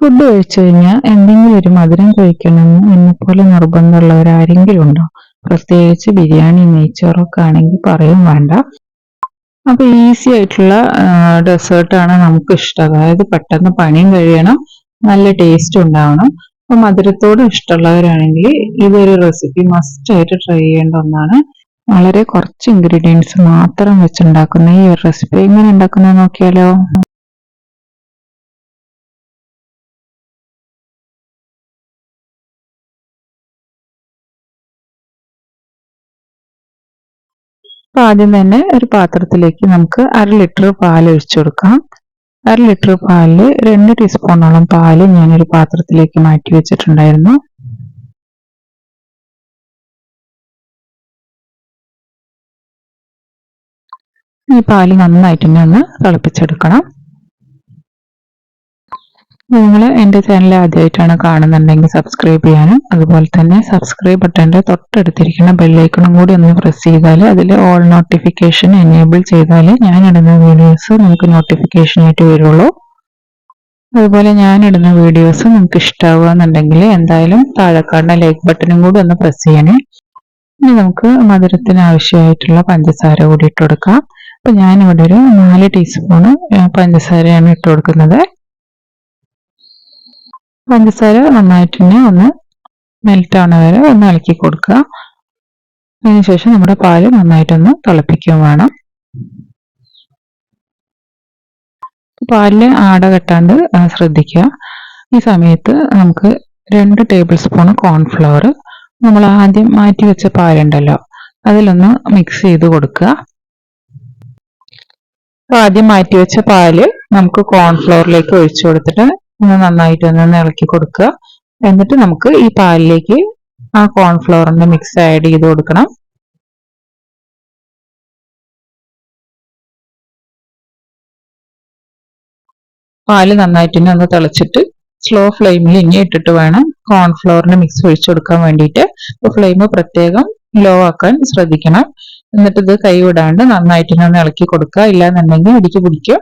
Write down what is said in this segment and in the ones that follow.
Food കഴിച്ചു കഴിഞ്ഞാൽ എന്തെങ്കിലും ഒരു മധുരം കഴിക്കണമെന്ന് എന്നെപ്പോലെ നിർബന്ധമുള്ളവർ ആരെങ്കിലും ഉണ്ടോ? പ്രത്യേകിച്ച് ബിരിയാണി നെയ്ച്ചോറൊക്കെ ആണെങ്കിൽ പറയും വേണ്ട. അപ്പൊ ഈസി ആയിട്ടുള്ള ഡെസേർട്ടാണ് നമുക്ക് ഇഷ്ടം. അതായത് പെട്ടെന്ന് പണിയും കഴിയണം നല്ല ടേസ്റ്റ് ഉണ്ടാവണം. അപ്പൊ മധുരത്തോട് ഇഷ്ടമുള്ളവരാണെങ്കിൽ ഇതൊരു റെസിപ്പി മസ്റ്റ് ആയിട്ട് ട്രൈ ചെയ്യേണ്ട ഒന്നാണ്. വളരെ കുറച്ച് ഇൻഗ്രീഡിയൻസ് മാത്രം വെച്ചുണ്ടാക്കുന്ന ഈ ഒരു റെസിപ്പി എങ്ങനെ ഉണ്ടാക്കുന്നത് നോക്കിയാലോ? അപ്പൊ ആദ്യം തന്നെ ഒരു പാത്രത്തിലേക്ക് നമുക്ക് അര ലിറ്റർ പാൽ ഒഴിച്ചു കൊടുക്കാം. അര ലിറ്റർ പാലിൽ രണ്ട് ടീസ്പൂണോളം പാൽ ഞാനൊരു പാത്രത്തിലേക്ക് മാറ്റി വെച്ചിട്ടുണ്ടായിരുന്നു. ഈ പാൽ നന്നായിട്ട് തന്നെ ഒന്ന് തിളപ്പിച്ചെടുക്കണം. നിങ്ങൾ എന്റെ ചാനൽ ആദ്യമായിട്ടാണ് കാണുന്നുണ്ടെങ്കിൽ സബ്സ്ക്രൈബ് ചെയ്യാനും അതുപോലെ തന്നെ സബ്സ്ക്രൈബ് ബട്ടന്റെ തൊട്ടടുത്തിരിക്കുന്ന ബെല്ലൈക്കണും കൂടി ഒന്ന് പ്രസ് ചെയ്താൽ അതിൽ ഓൾ നോട്ടിഫിക്കേഷൻ എനേബിൾ ചെയ്താൽ ഞാൻ ഇടുന്ന വീഡിയോസ് നിങ്ങൾക്ക് നോട്ടിഫിക്കേഷനായിട്ട് വരുള്ളൂ. അതുപോലെ ഞാൻ ഇടുന്ന വീഡിയോസ് നിങ്ങൾക്ക് ഇഷ്ടമാവുകയെന്നുണ്ടെങ്കിൽ എന്തായാലും താഴെ കാണുന്ന ലൈക്ക് ബട്ടണും കൂടി ഒന്ന് പ്രസ് ചെയ്യണേ ഇനി നമുക്ക് മധുരത്തിന് ആവശ്യമായിട്ടുള്ള പഞ്ചസാര കൂടി ഇട്ട് കൊടുക്കാം. അപ്പൊ ഞാനിവിടെ ഒരു നാല് ടീസ്പൂണ് പഞ്ചസാരയാണ് ഇട്ട് കൊടുക്കുന്നത്. പഞ്ചസാര നന്നായിട്ട് തന്നെ ഒന്ന് മെൽറ്റ് ആവണ വരെ ഒന്ന് ഇളക്കി കൊടുക്കുക. അതിനുശേഷം നമ്മുടെ പാൽ നന്നായിട്ടൊന്ന് തിളപ്പിക്കുകയും വേണം. പാലിൽ ആട കെട്ടാണ്ട് ശ്രദ്ധിക്കുക. ഈ സമയത്ത് നമുക്ക് രണ്ട് ടേബിൾ സ്പൂൺ കോൺഫ്ലവർ നമ്മൾ ആദ്യം മാറ്റി വെച്ച പാലുണ്ടല്ലോ അതിലൊന്ന് മിക്സ് ചെയ്ത് കൊടുക്കുക. ആദ്യം മാറ്റി വെച്ച പാൽ നമുക്ക് കോൺഫ്ലവറിലേക്ക് ഒഴിച്ചു കൊടുത്തിട്ട് ഒന്ന് നന്നായിട്ട് ഒന്ന് ഇളക്കി കൊടുക്കുക. എന്നിട്ട് നമുക്ക് ഈ പാലിലേക്ക് ആ കോൺഫ്ലവറിന്റെ മിക്സ് ആഡ് ചെയ്ത് കൊടുക്കണം. പാൽ നന്നായിട്ട് ഒന്ന് തിളച്ചിട്ട് സ്ലോ ഫ്ലെയിമിൽ ഇനി ഇട്ടിട്ട് വേണം കോൺഫ്ലോറിന് മിക്സ് ഒഴിച്ചു കൊടുക്കാൻ വേണ്ടിയിട്ട്. ഫ്ലെയിം പ്രത്യേകം ലോ ആക്കാൻ ശ്രദ്ധിക്കണം. എന്നിട്ട് ഇത് കൈ വിടാണ്ട് നന്നായിട്ട് ഒന്ന് ഇളക്കി കൊടുക്കുക. ഇല്ലാന്നുണ്ടെങ്കിൽ ഇടിക്ക് പിടിക്കും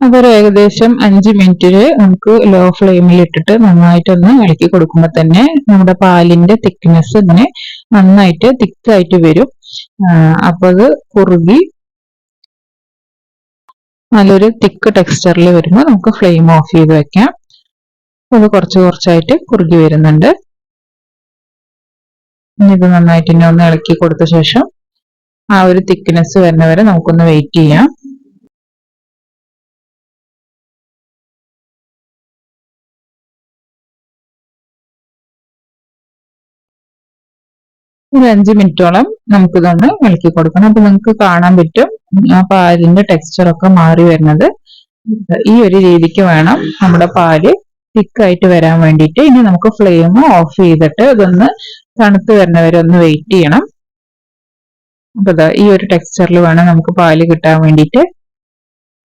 അതൊരു ഏകദേശം അഞ്ച് മിനിറ്റിൽ നമുക്ക് ലോ ഫ്ലെയിമിൽ ഇട്ടിട്ട് നന്നായിട്ടൊന്ന് ഇളക്കി കൊടുക്കുമ്പോൾ തന്നെ നമ്മുടെ പാലിന്റെ തിക്നെസ് ഇങ്ങനെ നന്നായിട്ട് തിക്കായിട്ട് വരും. അപ്പൊ അത് കുറുകി നല്ലൊരു തിക്ക് ടെക്സ്ചറിൽ വരുമ്പോൾ നമുക്ക് ഫ്ലെയിം ഓഫ് ചെയ്ത് വെക്കാം. അത് കുറച്ച് കുറച്ചായിട്ട് കുറുകി വരുന്നുണ്ട്. ഇനി ഇത് നന്നായിട്ട് ഇനി ഒന്ന് ഇളക്കി കൊടുത്ത ശേഷം ആ ഒരു തിക്നെസ് വരുന്നവരെ നമുക്കൊന്ന് വെയിറ്റ് ചെയ്യാം. ഒരു അഞ്ച് മിനിറ്റോളം നമുക്കിതൊന്ന് ഇളക്കി കൊടുക്കണം. അപ്പൊ നിങ്ങൾക്ക് കാണാൻ പറ്റും. ആ പാലിന്റെ ടെക്സ്ചർ ഒക്കെ മാറി വരുന്നത്. ഈ ഒരു രീതിക്ക് വേണം നമ്മുടെ പാൽ തിക്കായിട്ട് വരാൻ വേണ്ടിയിട്ട്. ഇനി നമുക്ക് ഫ്ലെയിം ഓഫ് ചെയ്തിട്ട് ഇതൊന്ന് തണുത്ത് വരുന്നവരെ ഒന്ന് വെയിറ്റ് ചെയ്യണം. അപ്പൊ ഈ ഒരു ടെക്സ്ചറിൽ വേണം നമുക്ക് പാൽ കിട്ടാൻ വേണ്ടിയിട്ട്.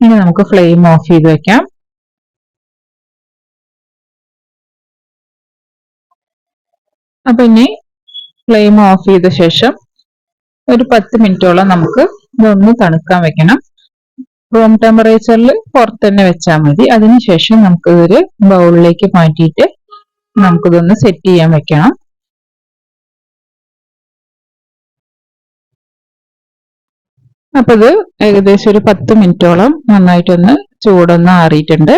ഇനി നമുക്ക് ഫ്ലെയിം ഓഫ് ചെയ്ത് വെക്കാം. അപ്പൊ ഇനി ഫ്ലെയിം ഓഫ് ചെയ്ത ശേഷം ഒരു പത്ത് മിനിറ്റോളം നമുക്ക് ഇതൊന്ന് തണുക്കാൻ വെക്കണം. റൂം ടെമ്പറേച്ചറിൽ പുറത്ത് തന്നെ വെച്ചാൽ മതി. അതിനുശേഷം നമുക്ക് ഇതൊരു ബൗളിലേക്ക് മാറ്റിയിട്ട് നമുക്കിതൊന്ന് സെറ്റ് ചെയ്യാൻ വെക്കണം. അപ്പൊ ഇത് ഏകദേശം ഒരു പത്ത് മിനിറ്റോളം നന്നായിട്ടൊന്ന് ചൂടൊന്ന് ആറിയിട്ടുണ്ട്.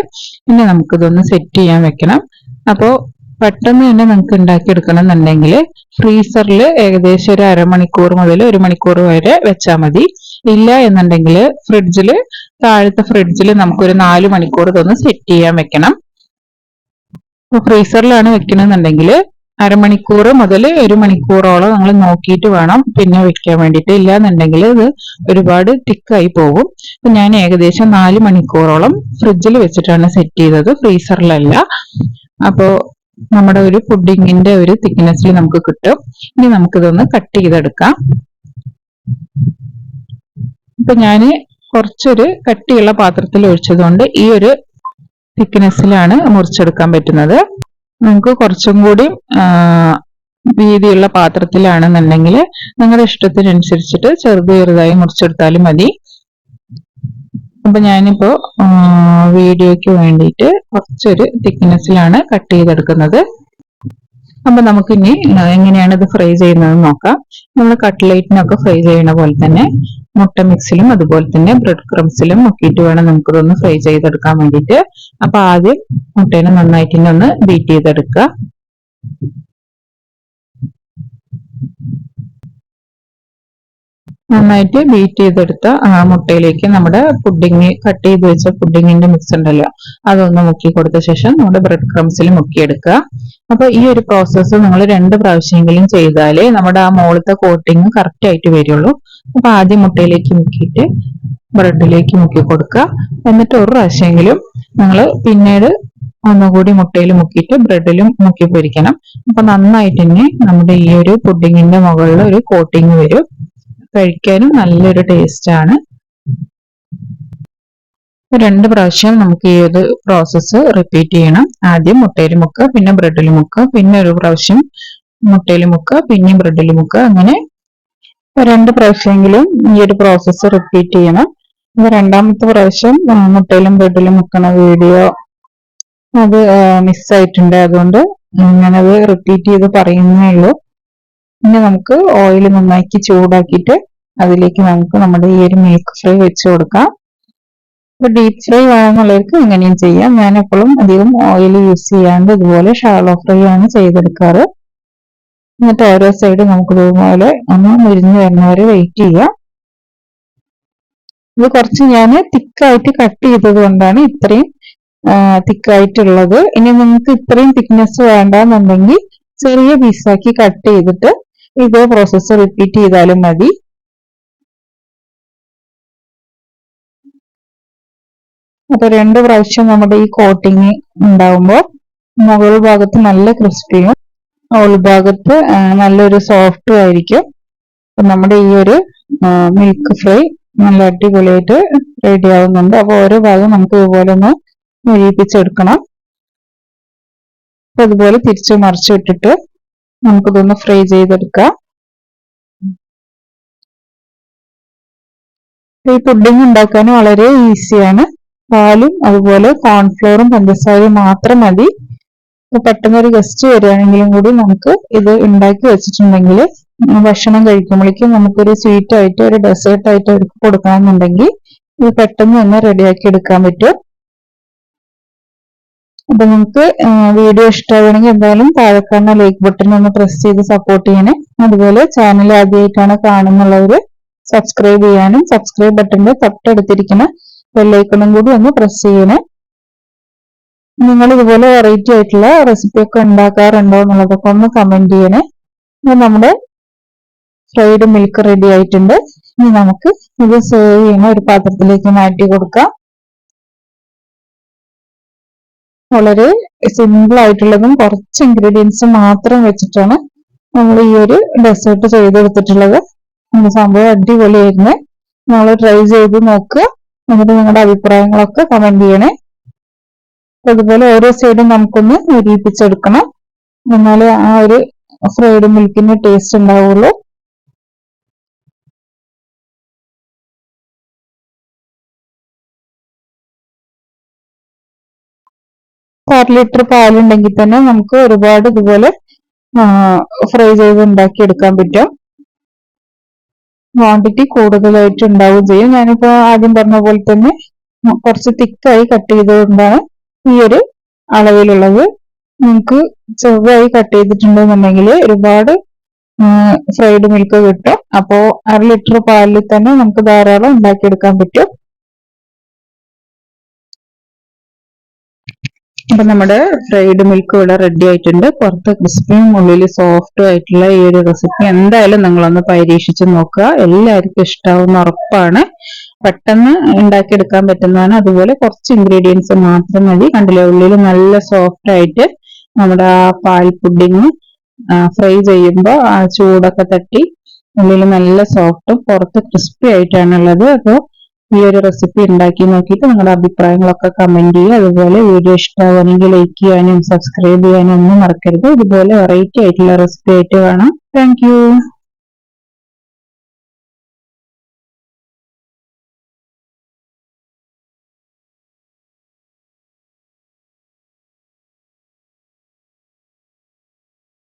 ഇനി നമുക്കിതൊന്ന് സെറ്റ് ചെയ്യാൻ വെക്കണം. അപ്പോൾ പെട്ടെന്ന് തന്നെ നമുക്ക് ഉണ്ടാക്കിയെടുക്കണം എന്നുണ്ടെങ്കിൽ ഫ്രീസറിൽ ഏകദേശം ഒരു അരമണിക്കൂർ മുതൽ ഒരു മണിക്കൂർ വരെ വെച്ചാൽ മതി. ഇല്ല എന്നുണ്ടെങ്കിൽ ഫ്രിഡ്ജിൽ താഴത്തെ ഫ്രിഡ്ജിൽ നമുക്കൊരു നാല് മണിക്കൂർ ഇതൊന്ന് സെറ്റ് ചെയ്യാൻ വെക്കണം. ഫ്രീസറിലാണ് വെക്കണമെന്നുണ്ടെങ്കിൽ അരമണിക്കൂർ മുതൽ ഒരു മണിക്കൂറോളം നമ്മൾ നോക്കിയിട്ട് വേണം പിന്നെ വെക്കാൻ വേണ്ടിയിട്ട്. ഇല്ല ഇല്ലാന്നുണ്ടെങ്കിൽ ഇത് ഒരുപാട് തിക്കായി പോകും. അപ്പൊ ഞാൻ ഏകദേശം നാല് മണിക്കൂറോളം ഫ്രിഡ്ജിൽ വെച്ചിട്ടാണ് സെറ്റ് ചെയ്തത്. ഫ്രീസറിലല്ല അപ്പോ നമ്മുടെ ഒരു പുഡിങ്ങിന്റെ ഒരു തിക്നെസ്സിൽ നമുക്ക് കിട്ടും. ഇനി നമുക്കിതൊന്ന് കട്ട് ചെയ്തെടുക്കാം. ഇപ്പൊ ഞാൻ കുറച്ചൊരു കട്ടിയുള്ള പാത്രത്തിൽ ഒഴിച്ചതുകൊണ്ട് ഈ ഒരു തിക്നെസ്സിലാണ് മുറിച്ചെടുക്കാൻ പറ്റുന്നത്. നിങ്ങൾക്ക് കുറച്ചും കൂടി വീതിയുള്ള പാത്രത്തിലാണെന്നുണ്ടെങ്കിൽ നിങ്ങളുടെ ഇഷ്ടത്തിനനുസരിച്ചിട്ട് ചെറുത് ചെറുതായി മുറിച്ചെടുത്താലും മതി. അപ്പൊ ഞാനിപ്പോ വീഡിയോയ്ക്ക് വേണ്ടിയിട്ട് കുറച്ചൊരു തിക്നെസ്സിലാണ് കട്ട് ചെയ്തെടുക്കുന്നത്. അപ്പൊ നമുക്ക് ഇനി എങ്ങനെയാണ് ഇത് ഫ്രൈ ചെയ്യുന്നത് നോക്കാം. നമ്മൾ കട്ട്ലേറ്റിനൊക്കെ ഫ്രൈ ചെയ്യണ പോലെ തന്നെ മുട്ട മിക്സിലും അതുപോലെ തന്നെ ബ്രെഡ് ക്രംസിലും മുക്കിയിട്ട് വേണം നമുക്കിതൊന്ന് ഫ്രൈ ചെയ്തെടുക്കാൻ വേണ്ടിയിട്ട്. അപ്പൊ ആദ്യം മുട്ടേനെ നന്നായിട്ട് ഒന്ന് ബീറ്റ് ചെയ്തെടുക്കുക. നന്നായിട്ട് ബീറ്റ് ചെയ്തെടുത്ത ആ മുട്ടയിലേക്ക് നമ്മുടെ പുഡിങ് കട്ട് ചെയ്ത് വെച്ച പുഡിങ്ങിന്റെ മിക്സ് ഉണ്ടല്ലോ അതൊന്ന് മുക്കി കൊടുത്ത ശേഷം നമ്മുടെ ബ്രെഡ് ക്രംസിൽ മുക്കിയെടുക്കുക. അപ്പൊ ഈ ഒരു പ്രോസസ്സ് നമ്മൾ രണ്ട് പ്രാവശ്യമെങ്കിലും ചെയ്താലേ നമ്മുടെ ആ മുകളിലത്തെ കോട്ടിങ് കറക്റ്റ് ആയിട്ട് വരുള്ളൂ. അപ്പൊ ആദ്യം മുട്ടയിലേക്ക് മുക്കിയിട്ട് ബ്രെഡിലേക്ക് മുക്കി കൊടുക്കുക. എന്നിട്ട് ഒരു പ്രാവശ്യമെങ്കിലും നിങ്ങൾ പിന്നീട് ഒന്നുകൂടി മുട്ടയിൽ മുക്കിയിട്ട് ബ്രെഡിലും മുക്കി പൊരിക്കണം. അപ്പൊ നന്നായിട്ട് തന്നെ നമ്മുടെ ഈ ഒരു പുഡിങ്ങിന്റെ മുകളിൽ ഒരു കോട്ടിങ് വരും. കഴിക്കാനും നല്ലൊരു ടേസ്റ്റ് ആണ്. രണ്ട് പ്രാവശ്യം നമുക്ക് ഈ ഒരു പ്രോസസ്സ് റിപ്പീറ്റ് ചെയ്യണം. ആദ്യം മുട്ടയിൽ മുക്ക പിന്നെ ബ്രെഡിൽ മുക്ക പിന്നെ ഒരു പ്രാവശ്യം മുട്ടയിൽ മുക്ക പിന്നെ ബ്രെഡിൽ മുക്ക അങ്ങനെ രണ്ട് പ്രാവശ്യമെങ്കിലും ഈ ഒരു പ്രോസസ്സ് റിപ്പീറ്റ് ചെയ്യണം. രണ്ടാമത്തെ പ്രാവശ്യം മുട്ടയിലും ബ്രെഡിലും മുക്കണ വീഡിയോ അത് മിസ്സായിട്ടുണ്ട് അതുകൊണ്ട് ഞാനത് റിപ്പീറ്റ് ചെയ്ത് പറയുന്നേ ഉള്ളൂ. ഇനി നമുക്ക് ഓയിൽ നന്നാക്കി ചൂടാക്കിയിട്ട് അതിലേക്ക് നമുക്ക് നമ്മുടെ ഈ ഒരു മിൽക്ക് ഫ്രൈ വെച്ച് കൊടുക്കാം. ഇപ്പൊ ഡീപ്പ് ഫ്രൈ വേണമെന്നുള്ളവർക്ക് ഇങ്ങനെയും ചെയ്യാം. ഞാൻ എപ്പോഴും അധികം ഓയിൽ യൂസ് ചെയ്യാണ്ട് ഇതുപോലെ ഷാളോ ഫ്രൈ ആണ് ചെയ്തെടുക്കാറ്. എന്നിട്ട് ഓരോ സൈഡ് നമുക്ക് ഇതുപോലെ ഒന്ന് മുരിഞ്ഞ് വരുന്നവരെ വെയിറ്റ് ചെയ്യാം. ഇത് കുറച്ച് ഞാൻ തിക്കായിട്ട് കട്ട് ചെയ്തത് കൊണ്ടാണ് ഇത്രയും തിക്കായിട്ടുള്ളത് ഇനി നിങ്ങൾക്ക് ഇത്രയും തിക്നെസ് വേണ്ടെന്നുണ്ടെങ്കിൽ ചെറിയ പീസാക്കി കട്ട് ചെയ്തിട്ട് ഇതേ പ്രോസസ്സ് റിപ്പീറ്റ് ചെയ്താലും മതി. അപ്പൊ രണ്ട് പ്രാവശ്യം നമ്മുടെ ഈ കോട്ടിങ് ഉണ്ടാവുമ്പോൾ മുകൾ ഭാഗത്ത് നല്ല ക്രിസ്പിയും ഉൾഭാഗത്ത് നല്ലൊരു സോഫ്റ്റും ആയിരിക്കും. നമ്മുടെ ഈ ഒരു മിൽക്ക് ഫ്രൈ നല്ല അടിപൊളിയായിട്ട് റെഡി ആവുന്നുണ്ട്. അപ്പൊ ഓരോ ഭാഗം നമുക്ക് ഇതുപോലെ ഒന്ന് മുഴിപ്പിച്ചെടുക്കണം അപ്പൊ അതുപോലെ തിരിച്ചു മറിച്ചു വിട്ടിട്ട് നമുക്കിതൊന്ന് ഫ്രൈ ചെയ്തെടുക്കാം. ഈ പുഡിംഗ് ഉണ്ടാക്കാൻ വളരെ ഈസിയാണ് പാലും അതുപോലെ കോൺഫ്ലോറും പഞ്ചസാരയും മാത്രം മതി. ഒരു ഗസ്റ്റ് വരികയാണെങ്കിലും കൂടി നമുക്ക് ഇത് ഉണ്ടാക്കി വെച്ചിട്ടുണ്ടെങ്കിൽ ഭക്ഷണം കഴിക്കുമ്പോഴേക്കും നമുക്കൊരു സ്വീറ്റ് ആയിട്ട് ഒരു ഡെസേർട്ട് ആയിട്ട് അവർക്ക് കൊടുക്കണമെന്നുണ്ടെങ്കിൽ ഇത് പെട്ടെന്ന് തന്നെ റെഡിയാക്കി എടുക്കാൻ പറ്റും. അപ്പൊ നിങ്ങൾക്ക് വീഡിയോ ഇഷ്ടമാവുകയാണെങ്കിൽ എന്തായാലും താഴെക്കാണുന്ന ലൈക്ക് ബട്ടൺ ഒന്ന് പ്രസ് ചെയ്ത് സപ്പോർട്ട് ചെയ്യണേ. അതുപോലെ ചാനൽ ആദ്യമായിട്ടാണ് കാണുന്നുള്ളവര് സബ്സ്ക്രൈബ് ചെയ്യാനും സബ്സ്ക്രൈബ് ബട്ടണിന്റെ തൊട്ടടുത്തിരിക്കുന്ന ബെല്ലൈക്കണും കൂടി ഒന്ന് പ്രസ് ചെയ്യണേ. നിങ്ങൾ ഇതുപോലെ വെറൈറ്റി ആയിട്ടുള്ള റെസിപ്പി ഒക്കെ ഉണ്ടാക്കാറുണ്ടോ എന്നുള്ളതൊക്കെ ഒന്ന് കമന്റ് ചെയ്യണേ. നമ്മുടെ ഫ്രൈഡ് മിൽക്ക് റെഡി ആയിട്ടുണ്ട്. ഇനി നമുക്ക് ഇത് സേവ് ചെയ്യുന്ന ഒരു പാത്രത്തിലേക്ക് മാറ്റി കൊടുക്കാം. വളരെ സിമ്പിൾ ആയിട്ടുള്ളതും കുറച്ച് ഇൻഗ്രീഡിയൻസ് മാത്രം വെച്ചിട്ടാണ് നമ്മൾ ഈ ഒരു ഡെസേർട്ട് ചെയ്തെടുത്തിട്ടുള്ളത്. സംഭവം അടിപൊളിയായിരുന്നു. നമ്മൾ ട്രൈ ചെയ്ത് നോക്കുക എന്നിട്ട് നിങ്ങളുടെ അഭിപ്രായങ്ങളൊക്കെ കമന്റ് ചെയ്യണേ. അതുപോലെ ഓരോ സൈഡും നമുക്കൊന്ന് മുരിപ്പിച്ചെടുക്കണം എന്നാലേ ആ ഒരു ഫ്രൈഡ് മിൽക്കിന്റെ ടേസ്റ്റ് ഉണ്ടാവുള്ളൂ. അര ലിറ്റർ പാലുണ്ടെങ്കിൽ തന്നെ നമുക്ക് ഒരുപാട് ഇതുപോലെ ഫ്രൈ ചെയ്ത് ഉണ്ടാക്കി എടുക്കാൻ പറ്റും. ക്വാണ്ടിറ്റി കൂടുതലായിട്ട് ഉണ്ടാവുകയും ചെയ്യും. ഞാനിപ്പോ ആദ്യം പറഞ്ഞ പോലെ തന്നെ കുറച്ച് തിക്കായി കട്ട് ചെയ്തുകൊണ്ടാണ് ഈ ഒരു അളവിലുള്ളത്. നമുക്ക് ചെറുതായി കട്ട് ചെയ്തിട്ടുണ്ടെന്നുണ്ടെങ്കിൽ ഒരുപാട് ഫ്രൈഡ് മിൽക്ക് കിട്ടും. അപ്പോ അര ലിറ്റർ പാലിൽ തന്നെ നമുക്ക് ധാരാളം ഉണ്ടാക്കിയെടുക്കാൻ പറ്റും. അപ്പൊ നമ്മുടെ ഫ്രൈഡ് മിൽക്ക് ഇവിടെ റെഡി ആയിട്ടുണ്ട്. പുറത്ത് ക്രിസ്പിയും ഉള്ളിൽ സോഫ്റ്റും ആയിട്ടുള്ള ഈ ഒരു റെസിപ്പി എന്തായാലും നിങ്ങളൊന്ന് പരീക്ഷിച്ച് നോക്കുക. എല്ലാവർക്കും ഇഷ്ടാവുന്ന ഉറപ്പാണ്. പെട്ടെന്ന് ഉണ്ടാക്കിയെടുക്കാൻ പറ്റുന്നതാണ്. അതുപോലെ കുറച്ച് ഇൻഗ്രീഡിയൻസ് മാത്രം മതി. കണ്ടില്ലേ? ഉള്ളിൽ നല്ല സോഫ്റ്റ് ആയിട്ട് നമ്മുടെ ആ പാൽ പുഡിങ് ഫ്രൈ ചെയ്യുമ്പോൾ ആ ചൂടൊക്കെ തട്ടി ഉള്ളിൽ നല്ല സോഫ്റ്റും പുറത്ത് ക്രിസ്പി ആയിട്ടാണുള്ളത് അപ്പോൾ ഈ ഒരു റെസിപ്പി ഉണ്ടാക്കി നോക്കിയിട്ട് നിങ്ങളുടെ അഭിപ്രായങ്ങളൊക്കെ കമന്റ് ചെയ്യുക. അതുപോലെ വീഡിയോ ഇഷ്ടമാവുകയാണെങ്കിൽ ലൈക്ക് ചെയ്യാനും സബ്സ്ക്രൈബ് ചെയ്യാനും ഒന്നും മറക്കരുത്. ഇതുപോലെ വെറൈറ്റി ആയിട്ടുള്ള റെസിപ്പി ആയിട്ട് കാണാം. താങ്ക്